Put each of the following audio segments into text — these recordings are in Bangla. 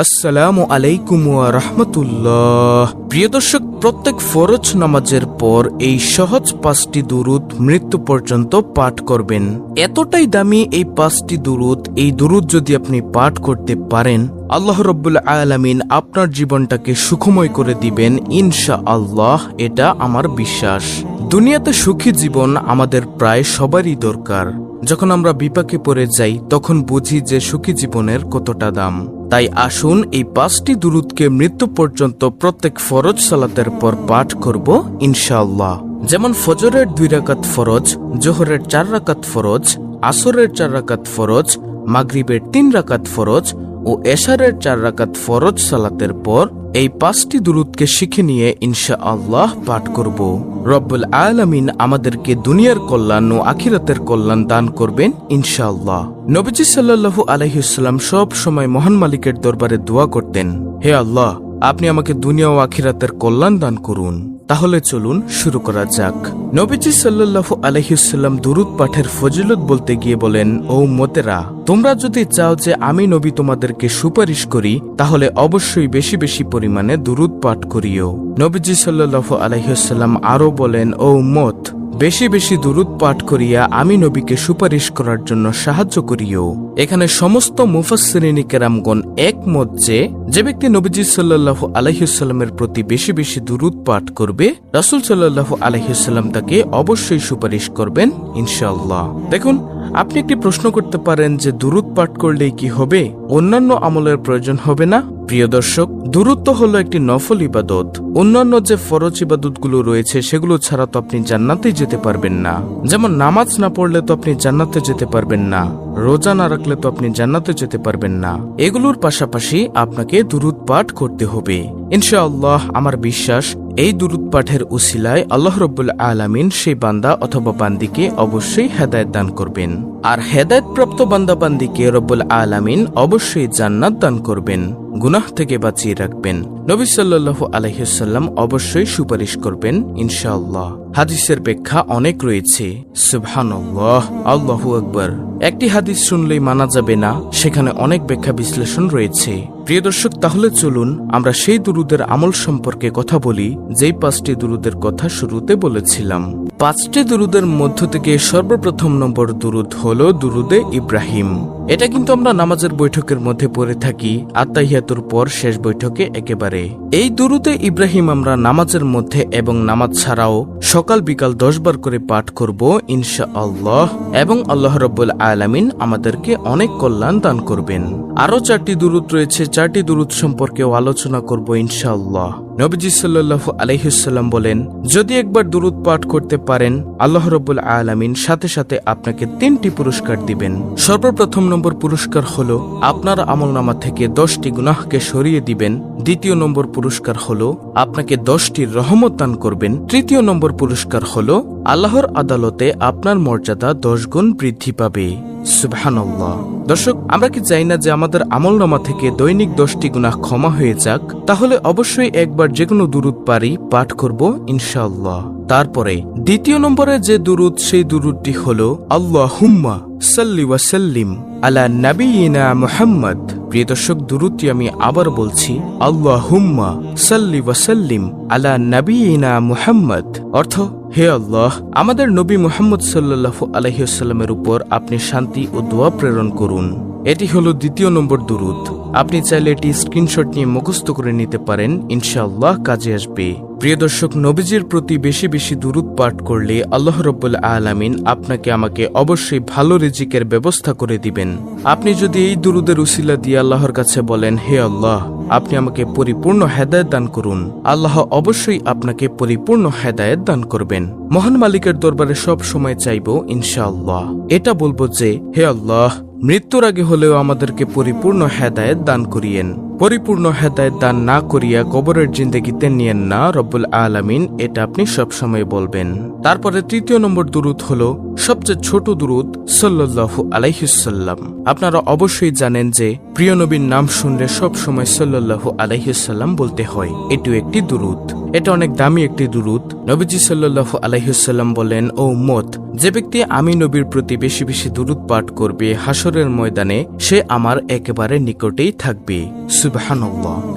আসসালামু আলাইকুম ওয়া রাহমাতুল্লাহ। প্রিয় দর্শক, প্রত্যেক ফরজ নামাজের পর এই সহজ পাঁচটি দুরুদ মৃত্যু পর্যন্ত পাঠ করবেন। এতটাই দামি এই পাঁচটি দুরুদ, এই দুরুদ যদি আপনি পাঠ করতে পারেন, আল্লাহ রব্বুল আলামিন আপনার জীবনটাকে সুখময় করে দিবেন ইনশা আল্লাহ এটা আমার বিশ্বাস। দুনিয়াতে সুখী জীবন আমাদের প্রায় সবারই দরকার। যখন আমরা বিপাকে পড়ে যাই, তখন বুঝি যে সুখী জীবনের কতটা দাম। তাই আসুন এই পাঁচটি দুরুদকে মৃত্যু পর্যন্ত প্রত্যেক ফরজ সালাতের পর পাঠ করব, ইনশাআল্লাহ। যেমন ফজরের দুই রাকাত ফরজ, জোহরের চার রাকাত ফরজ, আসরের চার রাকাত ফরজ, মাগরিবের তিন রাকাত ফরজ ও এশারের চার রাকাত ফরজ সালাতের পর এই পাঁচটি দুরুদকে শিখে নিয়ে ইনশা আল্লাহ পাঠ করব। রব্বুল আলমিন আমাদেরকে দুনিয়ার কল্যাণ ও আখিরাতের কল্যাণ দান করবেন ইনশাআল্লাহ। নবীজি সাল্লাল্লাহু আলাইহিসাল্লাম সব সময় মহান মালিকের দরবারে দোয়া করতেন, হে আল্লাহ আপনি আমাকে দুনিয়া ও আখিরাতের কল্যাণ দান করুন। তাহলে চলুন শুরু করা যাক। নবীজি সাল্লাল্লাহু আলহিউসাল্লাম দুরুদ পাঠের ফজিলত বলতে গিয়ে বলেন, ও মতেরা তোমরা যদি চাও যে আমি নবী তোমাদেরকে সুপারিশ করি, তাহলে অবশ্যই বেশি বেশি পরিমাণে দুরুদ পাঠ করিও। নবীজি সাল্লাল্লাহু আলহিউসাল্লাম আরও বলেন, ও মত বেশি বেশি দুরুদ পাঠ করিয়া আমি নবীকে সুপারিশ করার জন্য সাহায্য করিও। এখানে সমস্ত মুফাসসিরিনী কেরামগণ একমত যে যে ব্যক্তি নবীজি সাল্লাল্লাহু আলাইহিসাল্লামের প্রতি বেশি বেশি দুরুদ পাঠ করবে, রাসূল সাল্লাল্লাহু আলাইহিসাল্লাম তাকে অবশ্যই সুপারিশ করবেন ইনশাল্লাহ দেখুন, আপনি একটি প্রশ্ন করতে পারেন যে দুরুদ পাঠ করলেই কি হবে? অন্যান্য আমলের প্রয়োজন হবে না? প্রিয় দর্শক, দূরত্ব হলো একটি নফল ইবাদত। অন্যান্য যে ফরজ ইবাদতগুলো রয়েছে, সেগুলো ছাড়া তো আপনি জান্নাতে যেতে পারবেন না। যেমন নামাজ না পড়লে তো আপনি জান্নাতে যেতে পারবেন না। রোজা না রাখলে তো আপনি জান্নাতে যেতে পারবেন না। এগুলোর পাশাপাশি আপনাকে দুরুদ পাঠ করতে হবে। ইনশাআল্লাহ, আমার বিশ্বাস এই দুরুদ পাঠের উসিলায় আল্লাহ রব্বুল আলামিন সেই বান্দা অথবা বান্দিকে অবশ্যই হেদায়ত দান করবেন। আর হেদায়ত প্রাপ্ত বান্দা বান্দিকে রব্বুল আলামিন অবশ্যই জান্নাত দান করবেন। গুনাহ থেকে বাঁচিয়ে রাখবেন। নবী সাল্লাল্লাহু আলহিসাল্লাম অবশ্যই সুপারিশ করবেন, ইনশাআল্লাহ। হাদিসের ব্যাখ্যা অনেক রয়েছে। সুবহানাল্লাহ, আল্লাহু আকবার। একটি হাদিস শুনলেই মানা যাবে না, সেখানে অনেক ব্যাখ্যা বিশ্লেষণ রয়েছে। প্রিয় দর্শক, তাহলে চলুন আমরা সেই দুরুদের আমল সম্পর্কে কথা বলি, যেই পাঁচটি দুরুদের কথা শুরুতে বলেছিলাম। পাঁচটি দুরুদের মধ্য থেকে সর্বপ্রথম নম্বর দুরুদ হল দুরুদে ইব্রাহিম। এটা কিন্তু আমরা নামাজের বৈঠকের মধ্যে পড়ে থাকি আত্মাহিয়াতুর পর শেষ বৈঠকে একেবারে। এই দুরুদে ইব্রাহিম আমরা নামাজের মধ্যে এবং নামাজ ছাড়াও সকাল বিকাল দশ বার করে পাঠ করব ইনশা আল্লাহ এবং আল্লাহ রব্বুল আলামিন আমাদেরকে অনেক কল্যাণ দান করবেন। আরও চারটি দুরুদ রয়েছে, চারটি দুরুদ সম্পর্কেও আলোচনা করব, ইনশাআল্লাহ। নবীজি সাল্লু আলহিসাল্লাম বলেন, যদি একবার দুরুদ পাঠ করতে পারেন, আল্লাহ রব্বুল আলমিন সাথে সাথে আপনাকে তিনটি পুরস্কার দিবেন। সর্বপ্রথম নম্বর পুরস্কার হল আপনার আমলনামা থেকে দশটি গুনাহকে সরিয়ে দিবেন। দ্বিতীয় নম্বর পুরস্কার হল আপনাকে দশটি রহমত দান করবেন। তৃতীয় নম্বর পুরস্কার হল আল্লাহর আদালতে আপনার মর্যাদা দশ গুণ বৃদ্ধি পাবে। সুবহানাল্লাহ। দর্শক, আমরা কি চাই না যে আমাদের আমলনামা থেকে দৈনিক দশটি গুনাহ ক্ষমা হয়ে যাক? তাহলে অবশ্যই একবার যে কোনো দুরুদ পারি, পাঠ করব, ইনশাআল্লাহ। তারপরে, দ্বিতীয় নম্বরে যে দুরুদ, সেই দুরুদটি হল আল্লাহ হুম্মা সাল্লি ওয়াসাল্লিম আলা নাবিয়িনা মুহাম্মদ। প্রিয় দর্শক, দুরুদটি আমি আবার বলছি আল্লাহ হুম্মা সাল্লি ওয়াসাল্লিম আলা নাবিয়িনা মুহাম্মদ। অর্থ, হে আল্লাহ, আমাদের নবী মুহাম্মদ সাল্লাল্লাহু আলহিউসাল্লামের উপর আপনি শান্তি ও দোয়া প্রেরণ করুন। এটি হলো দ্বিতীয় নম্বর দুরুদ। আপনি চাইলে এটি স্ক্রিনশট নিয়ে মুখস্থ করে নিতে পারেন, ইনশাআল্লাহ কাজে আসবে। প্রিয় দর্শক, নবীজির প্রতি বেশি বেশি দুরুদ পাঠ করলে আল্লাহ রব্বুল আলামিন আপনাকে আমাকে অবশ্যই ভালো রিজিকের ব্যবস্থা করে দিবেন। আপনি যদি এই দুরুদের উসিলা দিয়ে আল্লাহর কাছে বলেন, হে আল্লাহ, আপনি আমাকে পরিপূর্ণ হেদায়ত দান করুন। আল্লাহ অবশ্যই আপনাকে পরিপূর্ণ হেদায়ত দান করবেন। মহান মালিকের দরবারে সব সময় চাইব, ইনশাআল্লাহ। এটা বলব যে, হে আল্লাহ, মৃত্যুর আগে হলেও আমাদেরকে পরিপূর্ণ হেদায়ত দান করিয়েন। পরিপূর্ণ হেদায়ত দান না করিয়া কবরের জিন্দগিতে নিয়েন না রব্বুল আলামিন এটা আপনি সবসময় বলবেন। তারপরে তৃতীয় নম্বর দুরুদ হল, সবচেয়ে ছোট দুরুদ সাল্লাল্লাহু আলাইহিসাল্লাম আপনারা অবশ্যই জানেন যে প্রিয় নবীর নাম শুনলে সব সময় সাল্লাল্লাহু আলাইহিসাল্লাম বলতে হয়। এটিও একটি দুরুদ। এটা অনেক দামি একটি দুরুদ। নবীজি সাল্লাল্লাহু আলাইহিসাল্লাম বলেন, ও মত যে ব্যক্তি আমি নবীর প্রতি বেশি বেশি দুরুদ পাঠ করবে হাসরের ময়দানে, সে আমার একেবারে নিকটেই থাকবে।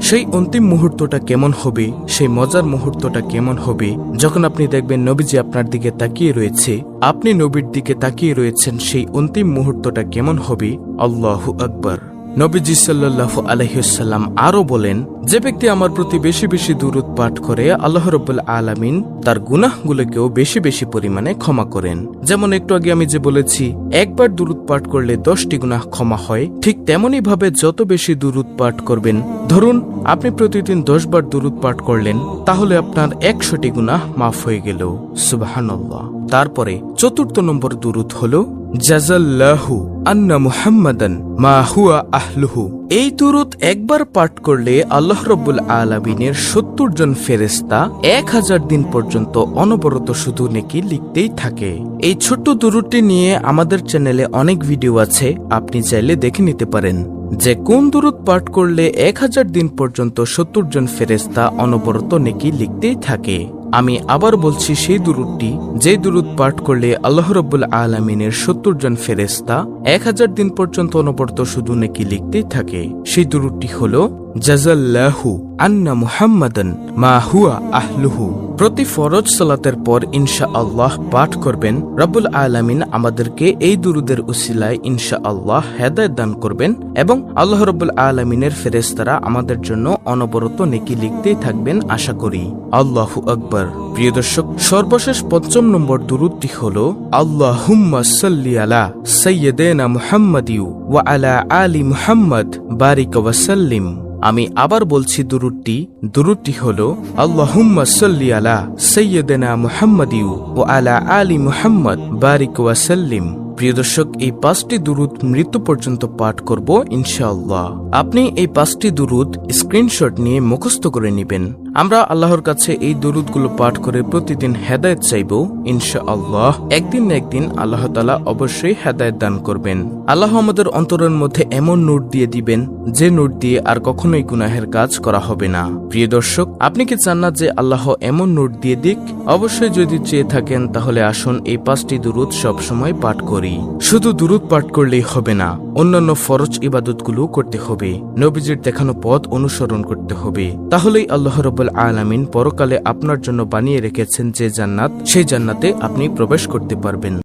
সেই অন্তিম মুহূর্তটা কেমন হবে? সেই মজার মুহূর্তটা কেমন হবে? যখন আপনি দেখবেন নবীজি আপনার দিকে তাকিয়ে রয়েছে, আপনি নবীর দিকে তাকিয়ে রয়েছেন, সেই অন্তিম মুহূর্তটা কেমন হবে? আল্লাহ আকবার। নবীজি সাল্লাল্লাহু আলহিসাল্লাম আরও বলেন, যে ব্যক্তি আমার প্রতি বেশি বেশি দূরত পাঠ করে, আল্লাহ রব্বুল আলামিন তার গুনাহগুলোকেও বেশি বেশি পরিমাণে ক্ষমা করেন। যেমন একটু আগে আমি যে বলেছি, একবার দূরত পাঠ করলে দশটি গুনাহ ক্ষমা হয়, ঠিক তেমনই ভাবে যত বেশি দূরত পাঠ করবেন, ধরুন আপনি প্রতিদিন দশবার দূরত পাঠ করলেন, তাহলে আপনার একশোটি গুনাহ মাফ হয়ে গেল। সুবাহান্লাহ তারপরে চতুর্থ নম্বর দূরত হল জাজাল্লাহু আন্না মুহাম্মাদান মা হুয়া আহলুহু। এই দুরুদ একবার পাঠ করলে আল্লাহ রব্বুল আলামিনের সত্তর জন ফেরেস্তা এক হাজার দিন পর্যন্ত অনবরত শুধু নেকি লিখতেই থাকে। এই ছোট্ট দুরুদটি নিয়ে আমাদের চ্যানেলে অনেক ভিডিও আছে, আপনি চাইলে দেখে নিতে পারেন। যে কোন দুরুদ পাঠ করলে এক হাজার দিন পর্যন্ত সত্তর জন ফেরেস্তা অনবরত নেকি লিখতেই থাকে। আমি আবার বলছি, সেই দুরুদটি, যে দুরুদ পাঠ করলে আল্লাহ রব্বুল আলমিনের সত্তর জন ফেরেস্তা এক হাজার দিন পর্যন্ত অনবরত শুধু নাকি লিখতেই থাকে। সেই দুরুদটি হল জাজাল্লাহু আন্না মুহাম্মাদান মা হুয়া আহলুহু। প্রতি ফরজ সালাতের পর ইনশা আল্লাহ পাঠ করবেন। রব্বুল আলামিন আমাদেরকে এই দুরুদের উসিলায় ইনশা আল্লাহ হেদায়ত দান করবেন এবং আল্লাহ রব্বুল আলমিনের ফেরেস্তারা আমাদের জন্য অনবরত নেকি লিখতেই থাকবেন আশা করি। আল্লাহু আকবর। প্রিয় দর্শক, সর্বশেষ পঞ্চম নম্বর দুরুদটি হল আল্লাহ সাল্লি আলা সৈয়দেনা মুহাম্মদিউ ওয়া আলা আলী মুহাম্মদ, বারিক ওয়াসাল্লিম আমি আবার বলছি দুরুদটি দুরুদটি হল, আল্লাহুম্মা সাল্লি আলা সৈয়দেনা মুহাম্মদিউ ও আলা আলী মুহাম্মদ, বারিক ওয়াসাল্লিম প্রিয় দর্শক, এই পাঁচটি দুরুদ মৃত্যু পর্যন্ত পাঠ করব ইনশাআল্লাহ। আপনি এই পাঁচটি দুরুদ স্ক্রিনশট নিয়ে মুখস্থ করে নেবেন। আমরা আল্লাহর কাছে এই দুরুদগুলো পাঠ করে প্রতিদিন হেদায়ত চাইব, ইনশাআল্লাহ। একদিন না একদিন আল্লাহ তালা অবশ্যই হেদায়ত দান করবেন। আল্লাহ আমাদের অন্তরের মধ্যে এমন নোট দিয়ে দিবেন, যে নোট দিয়ে আর কখনোই গুনাহের কাজ করা হবে না। প্রিয় দর্শক, আপনি কি চান না যে আল্লাহ এমন নোট দিয়ে দিক? অবশ্যই যদি চেয়ে থাকেন, তাহলে আসুন এই পাঁচটি দুরুদ সবসময় পাঠ করি। শুধু দুরুদ পাঠ করলেই হবে না, অন্যান্য ফরজ ইবাদতগুলো করতে হবে। নবীজির দেখানো পথ অনুসরণ করতে হবে। তাহলেই আল্লাহ রব্বুল আলামিন পরকালে আপনার জন্য বানিয়ে রেখেছেন যে জান্নাত, সেই জান্নাতে আপনি প্রবেশ করতে পারবেন।